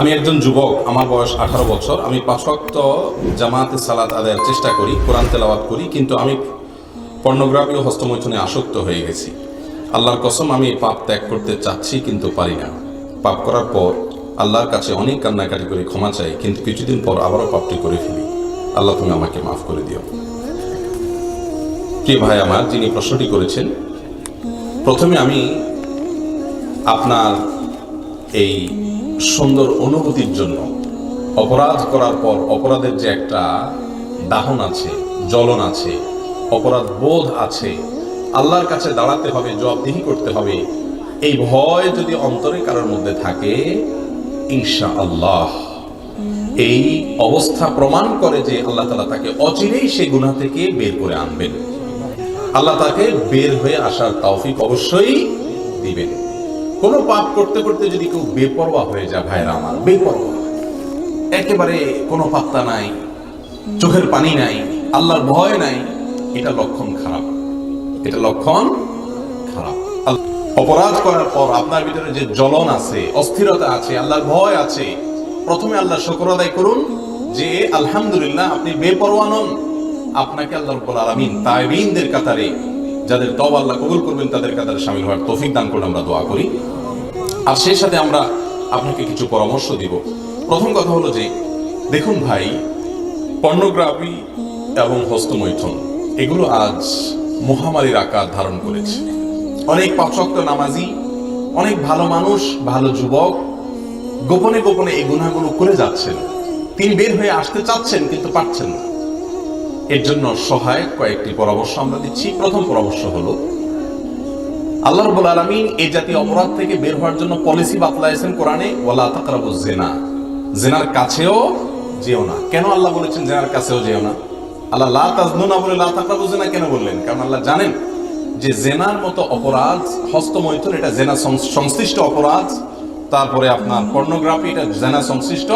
আমি একজন যুবক, আমার বয়স আঠারো বছর। আমি পাঁচ ওয়াক্ত জামাতে সালাত আদায়ের চেষ্টা করি, কোরআন তেলাওয়াত করি, কিন্তু আমি পর্নোগ্রাফি ও হস্তমৈথুনে আসক্ত হয়ে গেছি। আল্লাহর কসম, আমি পাপ ত্যাগ করতে চাচ্ছি কিন্তু পারি না। পাপ করার পর আল্লাহর কাছে অনেক কান্নাকাটি করে ক্ষমা চাই, কিন্তু কিছুদিন পর আবারও পাপটি করে ফেলি। আল্লাহ, তুমি আমাকে মাফ করে দিও। প্রিয় ভাই আমার, যিনি প্রশ্নটি করেছেন, প্রথমে আমি আপনার এই সুন্দর অনুভূতির জন্য। অপরাধ করার পর অপরাধের যে একটা দাহন আছে, জ্বলন আছে, অপরাধ বোধ আছে, আল্লাহর কাছে দাঁড়াতে হবে, জবাবদিহি করতে হবে, এই ভয় যদি অন্তরে কারোর মধ্যে থাকে ইনশা আল্লাহ এই অবস্থা প্রমাণ করে যে আল্লাহ তালা তাকে অচিরেই সে গুণা থেকে বের করে আনবেন। আল্লাহ তাকে বের হয়ে আসার তৌফিক অবশ্যই দিবেন। কোনো পাপ করতে করতে যদি কেউ বেপরোয়া হয়ে যায়, ভাইরা আমার, বেপরোয়া। একেবারে কোনো পাত্তা নাই, চোখের পানি নাই, আল্লাহর ভয় নাই, এটা লক্ষণ খারাপ। এটা লক্ষণ খারাপ। অপরাধ করার পর আপনার ভিতরে যে জ্বলন আছে, অস্থিরতা আছে, আল্লাহর ভয় আছে, প্রথমে আল্লাহ শুকর আদায় করুন যে, আলহামদুলিল্লাহ আপনি বেপরোয়া নন। আপনাকে আল্লাহ রব্বুল আলামিন তাইবিনদের কাতারে, যাদের তব আল্লাহ কবুল করবেন, তাদের কাতারে শামিল হওয়ার তৌফিক দান করে আমরা দোয়া করি। আর সেই সাথে আমরা আপনাকে কিছু পরামর্শ দিব। প্রথম কথা হলো যে, দেখুন ভাই, পর্নোগ্রাফি এবং হস্তমৈথুন, এগুলো আজ মহামারীর আকার ধারণ করেছে। অনেক পাঁচক্ত নামাজি, অনেক ভালো মানুষ, ভালো যুবক, গোপনে গোপনে এই গুনাহগুলো করে যাচ্ছেন। তিনি বের হয়ে আসতে চাচ্ছেন, কিন্তু পারছেন না। এর জন্য সহায়ক কয়েকটি পরামর্শ আমরা দিচ্ছি। প্রথম পরামর্শ হলো আল্লাহ রব্বুল আলামিন এই জাতীয় অপরাধ থেকে বের হওয়ার জন্য পলিসি বাতলাইছেন কোরআনে, ওয়ালা তাকরাবু জেনা জেনার কাছেও যেও না। কেন আল্লাহ বলেছেন জেনার কাছেও যেও না? আল্লাহ লা তাজনুনা বলে লা তাকরাবু জেনা কেন বললেন? কারণ আল্লাহ জানেন যে জেনার মতো অপরাধ হস্তমৈথুন এটা জেনা সংশ্লিষ্ট অপরাধ, তারপরে আপনার পর্নোগ্রাফি এটা জেনা সংশ্লিষ্ট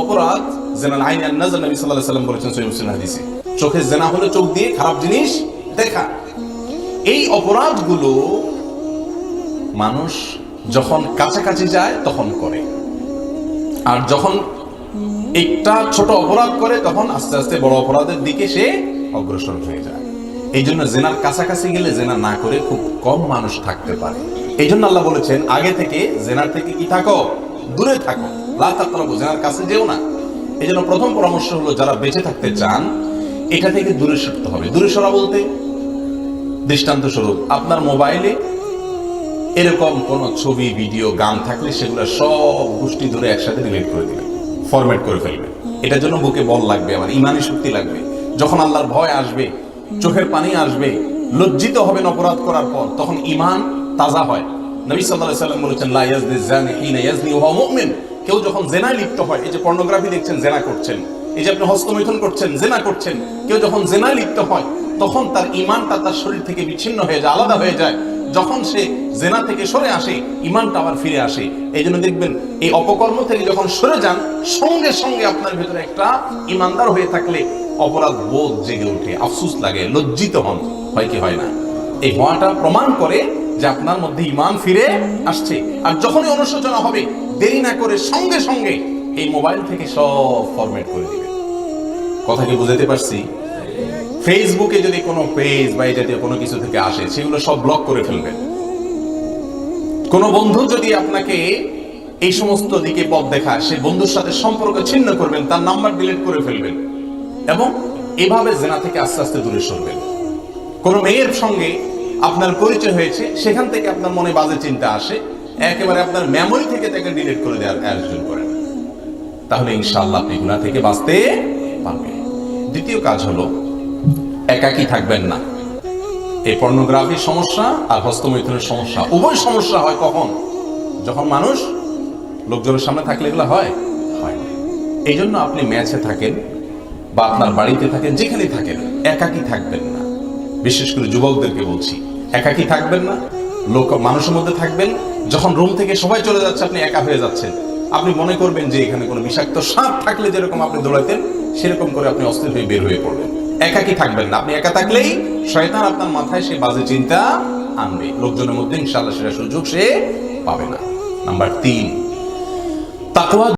অপরাধ জেনাল আইন নাজার নবী আলাইহি সাল্লাম বলেছেন সহিহ মুসলিম হাদিসে। চোখে জেনা হলো চোখ দিয়ে খারাপ জিনিস দেখা। এই অপরাধগুলো মানুষ যখন কাছাকাছি যায়, তখন করে। আর যখন একটা ছোট অপরাধ করে, তখন আস্তে আস্তে বড় অপরাধের দিকে সে অগ্রসর হয়ে যায়। এই জন্য জেনার কাছাকাছি গেলে জেনা না করে খুব কম মানুষ থাকতে পারে। এই জন্য আল্লাহ বলেছেন, আগে থেকে জেনার থেকে কি থাকো? দূরে থাকো। লা জেনার কাছে যেও না। এই জন্য প্রথম পরামর্শ হলো, যারা বেঁচে থাকতে চান, এটা থেকে দূরে সরতে হবে। দূরে সরা বলতে দৃষ্টান্ত স্বরূপ, আপনার মোবাইলে এরকম কোন ছবি, ভিডিও, গান থাকলে সেগুলো সব গোষ্ঠী ধরে একসাথে ডিলিট করে দিবেন ফরম্যাট করে ফেলবেন এটার জন্য বুকে বল লাগবে, আমার ইমানি শক্তি লাগবে। যখন আল্লাহর ভয় আসবে, চোখের পানি আসবে, লজ্জিত হবেন অপরাধ করার পর, তখন ইমান তাজা হয়। নবী আলাইহি সাল্লাম বলেছেন, লা ইয়াজনি জানি হিনা ইয়াজনি ওয়া মুমিন। কেউ যখন জেনায় লিপ্ত হয়, এই যে পর্নোগ্রাফি দেখছেন, জেনা করছেন এই যে আপনি হস্তমৈথুন করছেন, জেনা করছেন, কেউ যখন জেনায় লিপ্ত হয়, তখন তার ইমানটা তার শরীর থেকে বিচ্ছিন্ন হয়ে যায়, আলাদা হয়ে যায়। যখন সে জেনা থেকে সরে আসে ইমানটা আবার ফিরে আসে। এই জন্য দেখবেন, এই অপকর্ম থেকে যখন সরে যান, সঙ্গে সঙ্গে আপনার ভিতরে একটা ইমানদার হয়ে থাকলে অপরাধ বোধ জেগে ওঠে, আফসুস লাগে, লজ্জিত হন, হয় কি হয় না? এই হওয়াটা প্রমাণ করে যে আপনার মধ্যে ইমান ফিরে আসছে। আর যখনই অনুশোচনা হবে, দেরি না করে সঙ্গে সঙ্গে এই মোবাইল থেকে সব ফরম্যাট করে দিবেন কথা কি বুঝাতে পারছি? ফেসবুকে যদি কোনো পেজ বা জাতীয় কোনো কিছু থেকে আসে, সেগুলো সব ব্লক করে ফেলবেন কোনো বন্ধু যদি আপনাকে এই সমস্ত দিকে পথ দেখায়, সে বন্ধুর সাথে সম্পর্ক ছিন্ন করবেন, তার নাম্বার ডিলিট করে ফেলবেন এবং এভাবে জেনা থেকে আস্তে আস্তে দূরে সরবেন। কোনো মেয়ের সঙ্গে আপনার পরিচয় হয়েছে, সেখান থেকে আপনার মনে বাজে চিন্তা আসে, একেবারে আপনার মেমোরি থেকে তাকে ডিলিট করে দেওয়ার আয়োজন করেন। তাহলে ইনশাআল্লাহ আপনি গুণা থেকে বাঁচতে পারবেন। দ্বিতীয় কাজ হলো, একাকী থাকবেন না। এই পর্নোগ্রাফির সমস্যা আর হস্তমৈথুনের সমস্যা, উভয় সমস্যা হয় কখন? যখন মানুষ লোকজনের সামনে থাকলে এগুলো হয়? হয় এই জন্য আপনি ম্যাচে থাকেন বা আপনার বাড়িতে থাকেন, যেখানে থাকেন, একাকী থাকবেন না। বিশেষ করে যুবকদেরকে বলছি, একাকী থাকবেন না। লোক, মানুষের মধ্যে থাকবেন। যখন রুম থেকে সবাই চলে যাচ্ছে, আপনি একা হয়ে যাচ্ছেন। আপনি মনে করবেন যে এখানে কোনো বিষাক্ত সাপ থাকলে যেরকম আপনি দৌড়াইতেন, সেরকম করে আপনি অস্থির হয়ে বের হয়ে পড়বেন। একা কি থাকবেন না। আপনি একা থাকলেই শয়তান আপনার মাথায় সে বাজে চিন্তা আনবে। লোকজনের মধ্যে ইনশাআল্লাহ সেটা সুযোগ সে পাবে না। নাম্বার তিন, তাকওয়া